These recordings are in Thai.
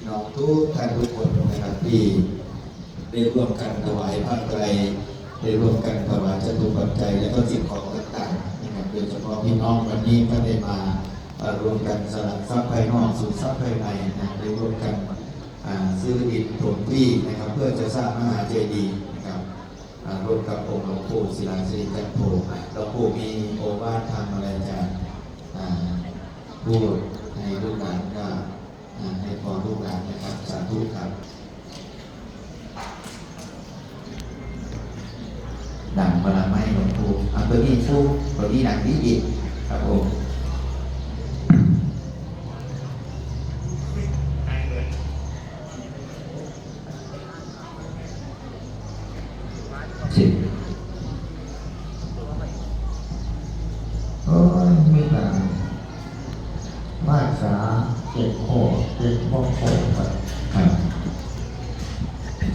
พี่น้องทุกท่านทุกคนนะครับที่ได้ร่วมกันถวายผ้าไตรได้ร่วมกันถวายจตุปัจจัยและก็สิ่งของต่างๆนะครับโดยเฉพาะพี่น้องวันนี้ก็ได้มารวมกันสลัดทรัพย์ภายนอกสู่ทรัพย์ภายในนะได้ร่วมกันซื้อดินถมที่นะครับ เพื่อจะสร้างมหาเจดีย์นะครับร่วมกับองค์หลวงปู่ศิลาสิริจันโทหลวงปู่มีโอวาททำอะไรจะอ่าพูดให้ลูกหลานก็อ่า ให้พอลูกหลานนะครับ สาธุครับดังบารมีหลวงปู่อะตัวนี้ฟูตัวนี้ดังดีดีกครับผมสิบ เอ้ยมีแต่ภาษาเก็บโคเก็บบอกโคไป ครับ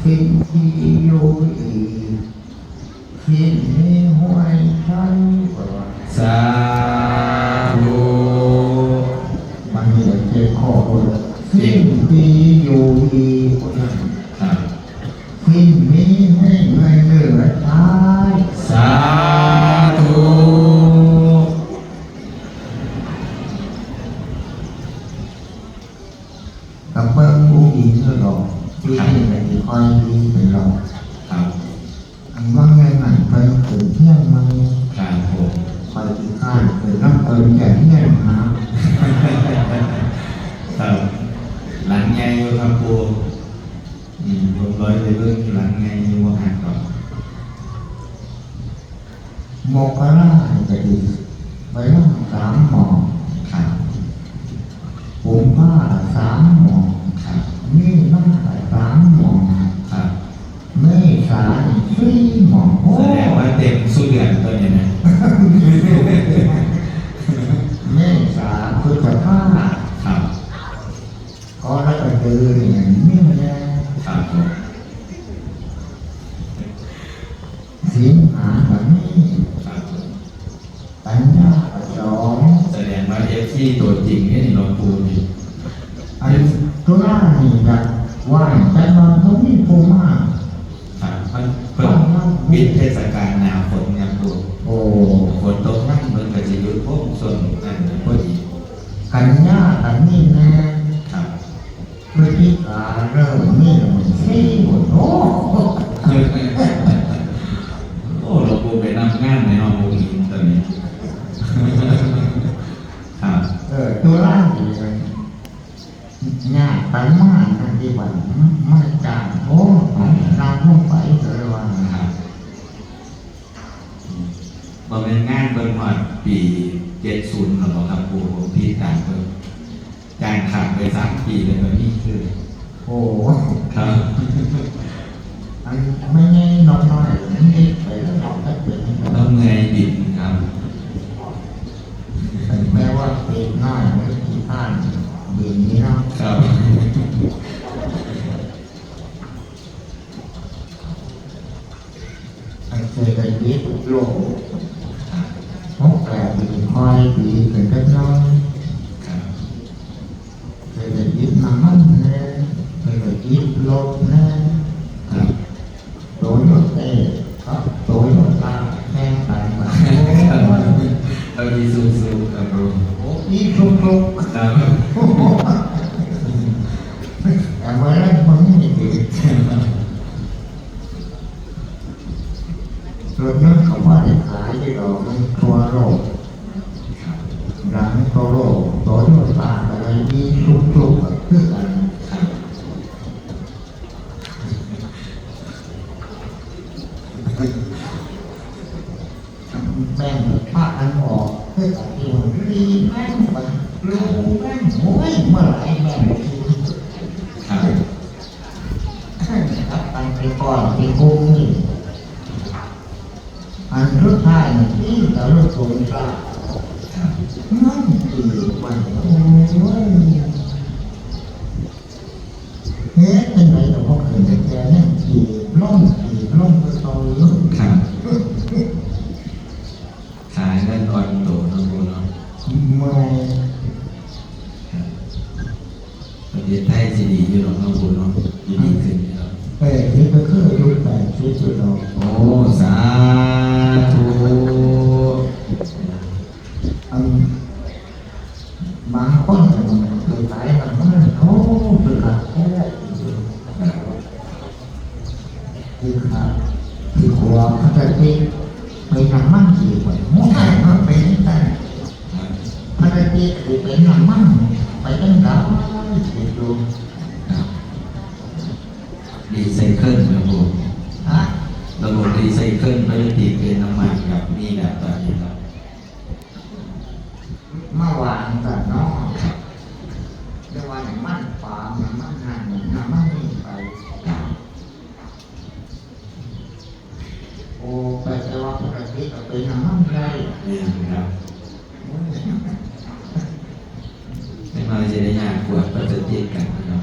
ทิ้งที่อยู่อีก ทิ้งให้ห้วยฉันก็ว่าสาธุมันเหลือเจ็บคเลยทิ้งที่อยู่อีกคนงนี้ให้เงยเหลือตาย สาธุ กับเบิ้งผู้หญิงก็หรอกที่นี่เป็นคอยดีเป็นหรอก ครับ อันว่าไงมันไปถึงเที่ยง มันครับผมไปที่ข้างคือน้ำเอิญแก่เที่ยงนะครับหลังไงอยู่ครับครูอืมผมร้อยไปเรื่องหลังไงอยู่ว่าหักก่อนโมกราจะดีไปนั่งสามหมอครับผมผ้าสามหมอ ครับ มีน้ำใสสามหมอ ครับ ไม่สายสี่หมอโอ้ แสดงว่าเต็มสุดเดือนตัวเนี้นะ ไม่สาคือจะผ้า ครับ ก็แล้วก็คืออย่างนี้แหละ ครับผม สิงหาแบบนี้ครับผมปัญญาสองแสดงว่าเอฟซีตัวจริงนี่หลวงปู่นี่อันตุลานี่แบบว่างแต่นอนเขามีภูมิมากครับมันเพิ่งปิดเทศกาลหนาวฝนครับปู่โอ้ฝนตกนั่งมันก็จะหยุดพวกส่วนนั่นพอดี กันยากันนี่นะครับ พฤติกาเริ่มนี่มันสี่หมดโอ้ โอ้หลวงปู่ไปนำงานในห้องบุญตอนนี้ ครับ เออตุลานี่มันยาก ไปมากนะที่วันไม่จางโอ้นำลงไปเลยว่าครับบ่เป็นงานเบิ่งฮอดปี70หรอกครับปู่ผมพี่ต่างเบิ่งจ่ายขาดไปสามปีเลยตอนนี้คือโอ้ครับอันไม่ใช่น้องน้อยนี่ไปแล้วเราก็เป็น ต้องเงยบิดครับ แม้ว่าเป็นน้อยไม่กี่พันบินนี้เนาะ ครับ อันเคยไปยึด โลกพวกแปลดีคอยดีเป็นกันน้อยครับเคยไปยึดน้ำมันแน่เคยไปยึดโลกแน่ครับโดยรถเต้ครับโดยรถตาแข่งกันมาเอาดีสู้ๆครับผมโอ้ยทุกทุกครับ แต่เมื่อไรมันไม่ดีรถนั้น เขาว่าได้ขายได้ดอกมันทั่วโลกครับร้านทั่วโลกโดยรถตาอะไรมีทุกทุกคือกันครับแบ่งภาคอันออกเพื่อกับที่มันรีแม่งไปรูแม่งโอ้ยเมื่อไหรแม่งทีครับครับตังไปก่อนที่คุ้มนี่ อันรุดท้ายที่ตะลุกโซนกลาครับนั่นคือวันโอ้ยเฮ้ยเป็นไรแต่พวกเห็นแต่แกเนี่ยขี่ล่องขี่ล่องไปตอนนี้ครับขายเงินออนโตนะปู่เนาะเมื่อยครับประเทศไทยสิดีอยู่หรอกน้องปูเนาะยินดีขึ้นครั พระเจ้าคือเป็นทำมั่นไปตั้งแต่สิดูครับรีไซเคิลครับผมฮะระบบรีไซเคิลไม่ได้ตีเป็นน้ำมันครับนี่แบบตอนนี้ครับเมื่อวานแต่น้องเรียกว่อย่างมั่นฟาร์มอย่ามั่นงานอย่างมั่นไปโอ้ไปแต่ว่าปกติก็เป็นน้ำมันได้นี่ครับ ไม่มาจะได้ยากกว่าก็จะติดกันนะ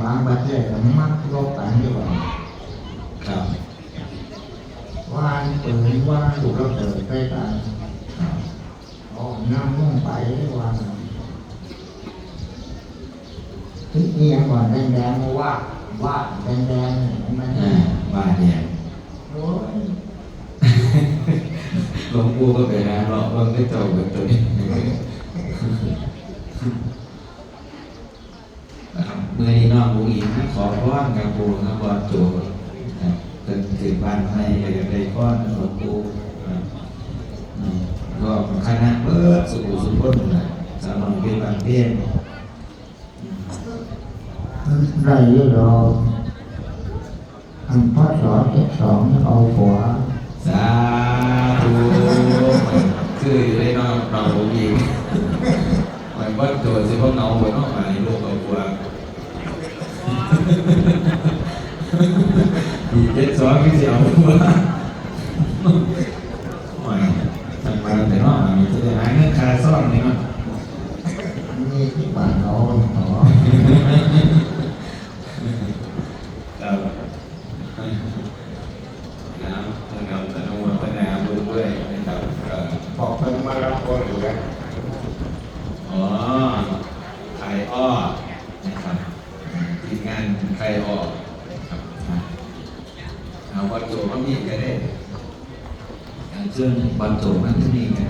บางประเทศก็มักโลกกันอยู่ว่าครับว่านปืนว่านถูกเราเติใกล้กันครับเอาน้ำมุ่งไปว่านที่เอียงก่อนแดงๆมาว่าว่าแดงๆมัน อ่าบ้านเนี่ย โอ้ย หลวงปู่ก็ไปหาเราเบิ่งได้เจ้าเบิ่งตัวนี้เมื่อนี้น้องบุอิงขอพรกับปู่นะบอลโจครับเพิ่นถึงบ้านให้อยากได้พรหลวงปู่ก็คณะเบิดสุขุสุขคนนะสำหรับเป็นบางเพี้ยงไรอยู่ดออันพ่อสอนเจ็ดสองเอาหัวสา คืออยู่ในน้องเราบุอิงหมายว่าโจสิพวกน้องไว้น้องหมายลูกเอาบัวอีเจ็ดสองที่เสียวว่าไม่ทำมาแต่นอกมันจะได้หาเงินค่าซ่อมนี่มั้งนี่ที่บ้านเราหอครับน้ำนะครับแต่ต้องมาพัฒนาดูด้วยนะครับก็ บอกเพิ่งมารับคนอยู่แล้ว อ๋อไข่อ้อนะครับทีมงานไข่อ้อครับ เอาวัตถุมันมีกันได้อย่างเช่นวัตถุมันที่นี่กันได้